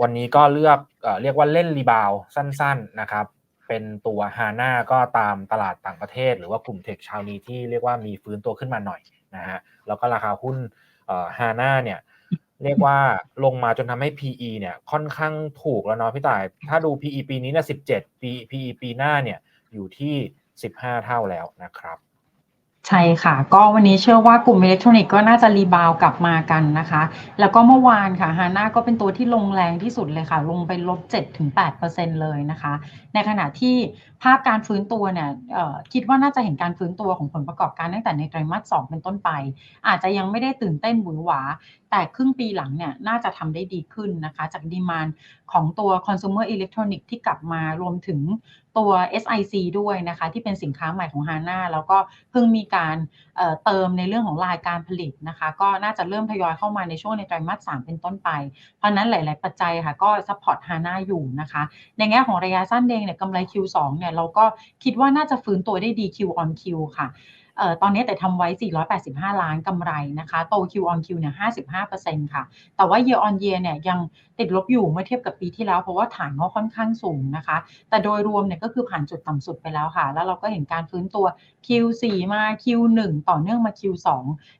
วันนี้ก็เลือกเรียกว่าเล่นรีบาวสั้นๆนะครับ เป็นตัวฮาน่าก็ตามตลาดต่างประเทศ หรือว่ากลุ่มเทคช้านี้ที่เรียกว่ามีฟื้นตัวขึ้นมาหน่อยนะฮะแล้วก็ราคาหุ้นฮาน่าเนี่ยเรียกว่าลงมาจนทำให้ PE เนี่ยค่อนข้างถูกแล้วเนาะพี่ต่าย ถ้าดู PE ปีนี้เนี่ย17 ปี PE ปีหน้าเนี่ยอยู่ที่ 15 เท่าแล้วนะครับ ใช่ค่ะ ก็วันนี้เชื่อว่ากลุ่มอิเล็กทรอนิกส์ก็น่าจะรีบาวกลับมากันนะคะ แล้วก็เมื่อวานค่ะฮาน่าก็เป็นตัวที่ลงแรงที่สุดเลยค่ะ ลงไปลบ7-8%เลยนะคะ ในขณะที่ภาพการฟื้นตัวเนี่ยคิดว่าน่าจะเห็นการฟื้นตัวของผลประกอบการตั้งแต่ในไตรมาส 2 เป็นต้นไป อาจจะยังไม่ได้ตื่นเต้นหวือหวา แต่ครึ่งปีหลังเนี่ยน่าจะทำได้ดีขึ้นนะคะ จากดีมานของตัว consumer electronic ที่กลับมารวมถึงตัว SiC ด้วยนะคะ ที่เป็นสินค้าใหม่ของ HANA แล้วก็เพิ่งมีการเเติมในเรื่องของรายการผลิตนะคะ ก็น่าจะเริ่มทยอยเข้ามาในช่วงในไตรมาส3เป็นต้นไป เพราะนั้นหลาย ๆ ปัจจัยค่ะ ก็ซัพพอร์ต HANA อยู่นะคะ ในแง่ของระยะสั้นเองเนี่ยกำไร Q2 เนี่ยเราก็คิดว่าน่าจะฟื้นตัวได้ดี Q on Q ค่ะ ตอนนี้แต่ทำไว้ 485 ล้านกำไรนะคะ โต Q on Q เนี่ย 55%ค่ะ แต่ว่า year on year เนี่ยยังติดลบอยู่เมื่อเทียบกับปีที่แล้ว เพราะว่าฐานก็ค่อนข้างสูงนะคะ แต่โดยรวมเนี่ยก็คือผ่านจุดต่ำสุดไปแล้วค่ะ แล้วเราก็เห็นการฟื้นตัว Q4 มา Q1 ต่อเนื่องมา Q2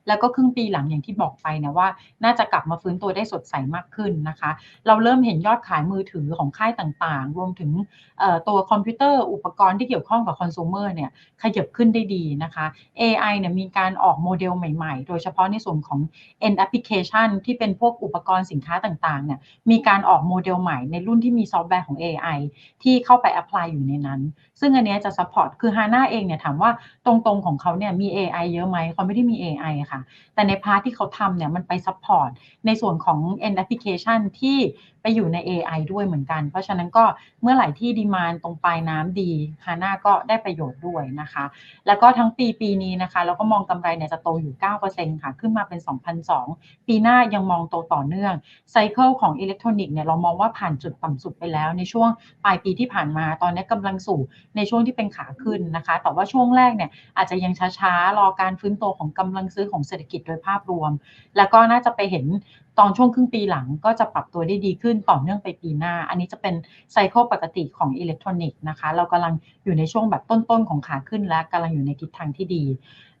แล้วก็ครึ่งปีหลังอย่างที่บอกไปนี่ยว่า น่าจะกลับมาฟื้นตัวได้สดใสมากขึ้นนะคะ เราเริ่มเห็นยอดขายมือถือของค่ายต่างๆ รวมถึงตัวคอมพิวเตอร์อุปกรณ์ที่เกี่ยวข้องกับคอน sumer เนี่ยขยับขึ้นได้ดีนะคะ AI เนี่ยมีการออกโมเดลใหม่ๆ โดยเฉพาะในส่วนของ end application ที่เป็นพวกอุปกรณ์สินค้าต่างๆเนี่ยมีการออกโมเดลใหม่ในรุ่นที่มีซอฟต์แวร์ของ AI ที่เข้าไป apply อยู่ในนั้น ซึ่งอันนี้จะ support คือ HANA เองเนี่ยถามว่าตรงๆของเขาเนี่ยมี AI เยอะไหมเขาไม่ได้มี AI ค่ะ แต่ในพาร์ทที่เขาทำเนี่ยมันไป support ในส่วนของ end application ที่ไปอยู่ใน AI ด้วยเหมือนกัน เพราะฉะนั้นก็เมื่อไหร่ที่ดีมานตรงปลายน้ำดี HANA ก็ได้ประโยชน์ด้วยนะคะ แล้วก็ทั้งปีปีนี้นะคะเราก็มองกำไรเนี่ยจะโตอยู่ 9%ค่ะ ขึ้นมาเป็น 2,002 ปีหน้ายังมองโตต่อเนื่องไซเคิลของอิเล็กทรอนิกส์เนี่ยเรามองว่าผ่านจุดต่ำสุดไปแล้ว ในช่วงปลายปีที่ผ่านมาตอนนี้กำลังสู่ในช่วงที่เป็นขาขึ้นนะคะ แต่ว่าช่วงแรกเนี่ยอาจจะยังช้าๆรอการฟื้นตัวของกำลังซื้อของเศรษฐกิจโดยภาพรวม แล้วก็น่าจะไปเห็นตอนช่วงครึ่งปีหลังก็จะปรับตัวได้ดีขึ้นต่อเนื่องไปปีหน้า อันนี้จะเป็นไซเคิลปกติของอิเล็กทรอนิกส์นะคะ เรากำลังอยู่ในช่วงแบบต้นๆของขาขึ้นและกำลังอยู่ในทิศทางที่ดี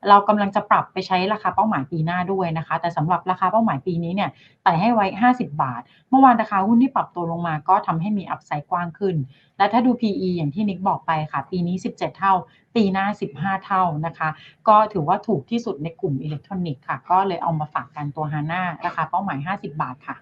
เรากำลังจะปรับไปใช้ราคาเป้าหมายปีหน้าด้วยนะคะ แต่สำหรับราคาเป้าหมายปีนี้เนี่ยไต่ให้ไว้ 50 บาท เมื่อวานราคาหุ้นที่ปรับตัวลงมาก็ทำให้มีอัพไซด์กว้างขึ้น และถ้าดู PE อย่างที่นิกบอกไปค่ะ ปีนี้ 17 เท่า ปีหน้า 15 เท่านะคะ ก็ถือว่าถูกที่สุดในกลุ่มอิเล็กทรอนิกส์ค่ะ ก็เลยเอามาฝากกันตัวฮาน่าราคาเป้าหมาย 50 บาทค่ะ